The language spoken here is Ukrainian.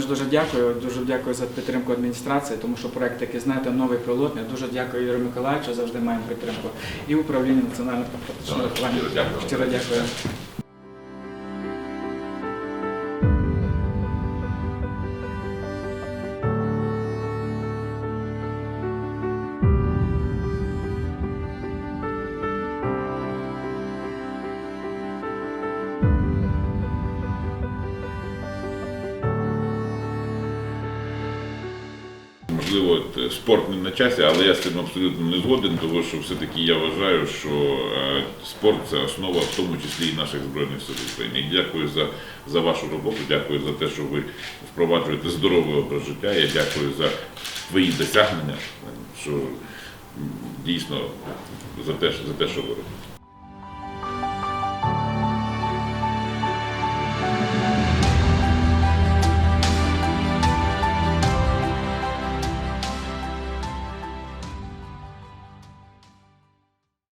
ж дуже дякую. Дуже дякую за підтримку адміністрації, тому що проект, який знаєте, новий пілотний. Дуже дякую Юрію Миколаївичу, завжди маємо підтримку. І управління національного Щиро дякую. Можливо, е, спорт не на часі, але я з цим абсолютно не згоден, тому що все-таки я вважаю, що е, спорт це основа, в тому числі і наших збройних сил України. І дякую за, за вашу роботу, дякую за те, що ви впроваджуєте здоровий образ життя. Я дякую за твої досягнення, що дійсно за те, за те, що ви робите.